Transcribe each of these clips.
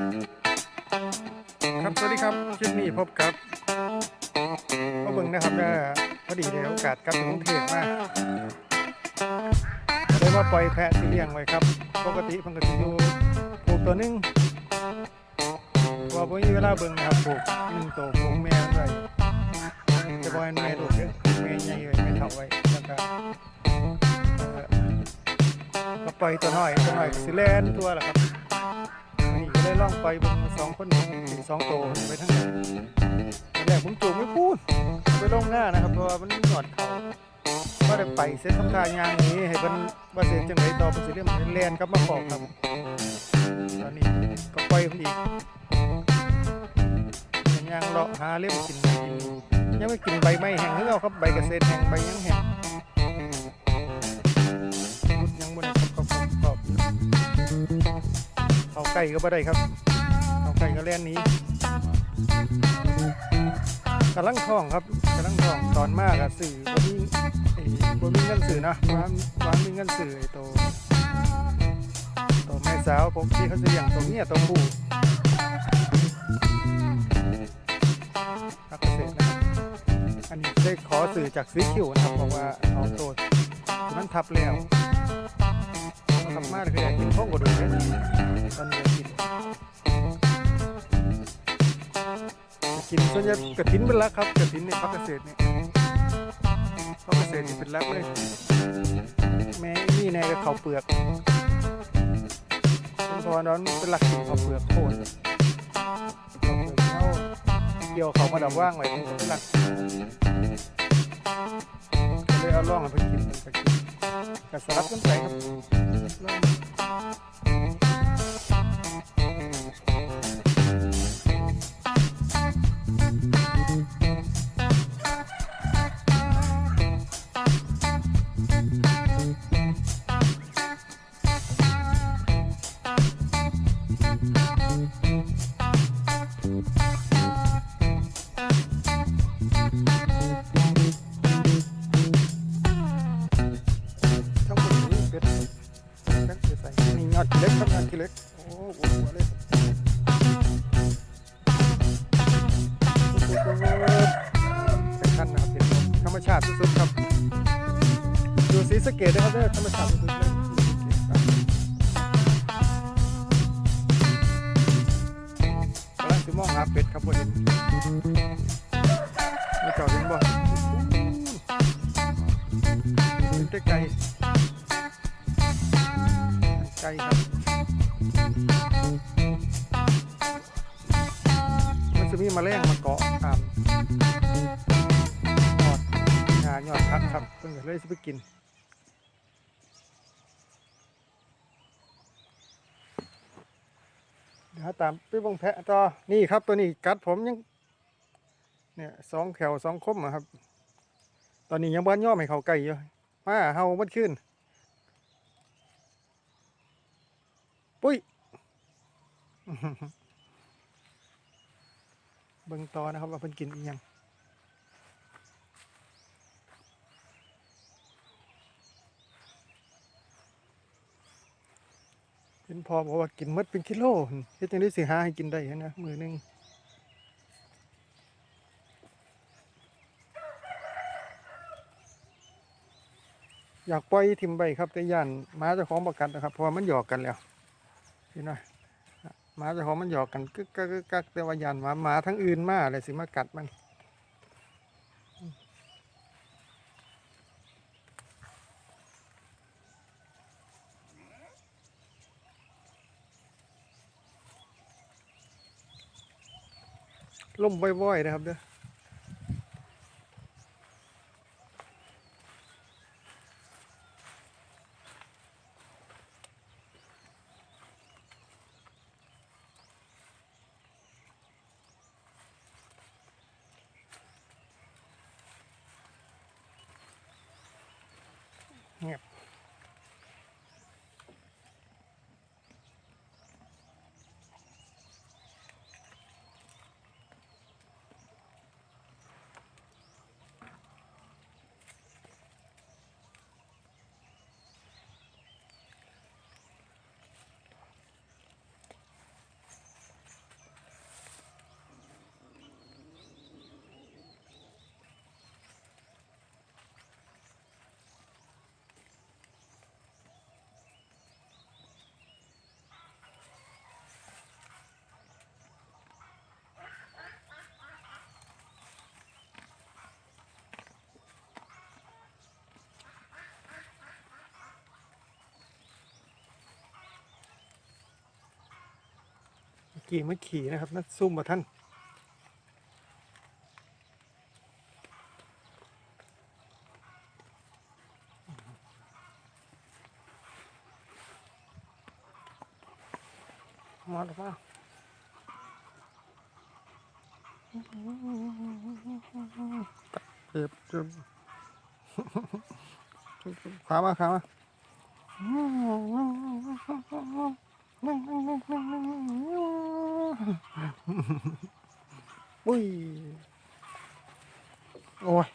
ครับสวัสดีครับคลิปนี้พบกับพ่อเบิ่งนะครับว่าพอดีได้โอกาสกับถึงกรุงเทพมาเลยมาปล่อยแพะที่เลี้ยงไว้ครับ ปกติเพิ่นก็สิอยู่ปลูกตัวหนึงว่าบ่มีเวลาเบิ่งนะครับปลูกหนึ่งตัวปลูกแม่มันไว้จะบ่ให้แม่ลูเด้อแม่ใหญ่ไว้แม่เฒ่าไว้แล้วก็ก็ปล่อยตัวน้อยตัวน้อยสิแลนทั่วละครับ ล่องไปบนสองคนสี่สองโตวไปทั้งนั้นแรกผมจูงไม่พูดไปลงหน้านะครับเพราะว่ามันหนวดเขาก็ได้ไปเส้นทำทางยางนี้ให้เป็นว่าเส้นจังไรต่อเป็นสิเรื่องมันแลนกลับมาขอกครับตอนนี้ก็ปล่อยผมอีกยังยางเลาะหาเล่มกินกินยังไม่กินใบไม้แห้งหรือเอาครับใบเกษตรแห้งใบยังแห้งรุดยังบนกรอบกรอบกรอบ เอาไก่ก็บ่ได้ครับเอาไก่ก็แล่นนี้กำลังทองครับกำลังทองตอนมากอะสื่อบ่มีไอ้บ่มีเงินสื่อนะวางวางมีเงินสื่อไอ้โตโตแม่สาวผมที่เขาจะเลี้ยงตัวเมียตัวผู้พักเกษตรนะอันนี้ได้ขอสื่อจากซีคิวนะครับบอกว่าเอาโตที่มันทับแล้วเอากลับมาเลยคืออยากกินข้าวกระดูกเลย ตอนนี้กินจะกินส่วนใหญ่กระถินเป็นลักครับกระถินในพักเกษตรเนี่ยพักเกษตรนี่เป็นลักเลยแม่นี่แน่ก็ข้าเปลือกเป็นพราะว่าน้องเป็นหลักกินข้าเปลือกโคนข้าเปลือกเอาเกี่ยวเขามาดับว่างไว้เป็นหลักเลยเอาล่องให้เพิ่นกินเพิ่นก็กินกระสลับกันไปครับล่อง ทั้งหมดนี้เป็ดเป็ดจะใส่นี่ยอดกิเล็กครับยอดกิเล็กโอ้โหหัวเลยเป็นขั้นนะครับเป็นธรรมชาติที่สุดครับ ดูสีสเกตนะครับเนี่ยธรรมชาติที่สุดเมองหาเป็ดครับบ่เห็นไม่เจอดเห็นบ่เห็นไกลๆไกลครับมันจะมีแมลงมาเกาะตามยอดงานยอดพักครับเพิ่งจะเลยจะไปกิน ดี๋ยวตามไปเบงแพะต่อนี่ครับตัวนี้กัดผมยัง เนี่ยสองแถวสองคมอะครับ ตอนนี้ยังบ้านย่อมให้เขาไก่อยู่มาเฮามันขึ้น ปุ้ยเบิ่งต่อนะครับว่าเพิ่นกินอีหยัง เป็นพอบอกว่ากินหมดเป็นกิโลเฮ็ดจังได๋สิหาให้กินได้หั้นนะมือหนึงอยากปล่อยทิมไปครับแต่ย่านหมาเจ้าของประกันนะครับเพราะมันหยอกกันแล้วเห็นไหมหมาเจ้าของมันหยอกกันกึกกักกึกกักแต่ว่าย่านหมาหมาทั้งอื่นมาอะไรสิมากัดมัน ล่มบ่อยๆนะครับเด้อ กี่ไม่ขี่นะครับนั่นซุ่มมาท่านมาแล้วมาเจ็บเจ็บขามาขามา อุ้ย โอ้ย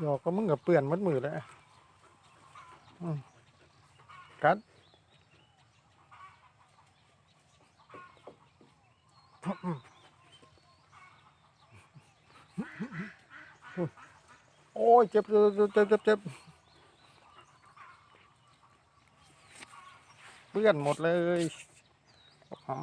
หยอกก็มึงกับเปื่อนมัดมือแล้วกัดโอ้ยเจ็บเจ็บเจ็บเจ็บเจ็บเจ็บเปื่อนหมดเลยอ๋อ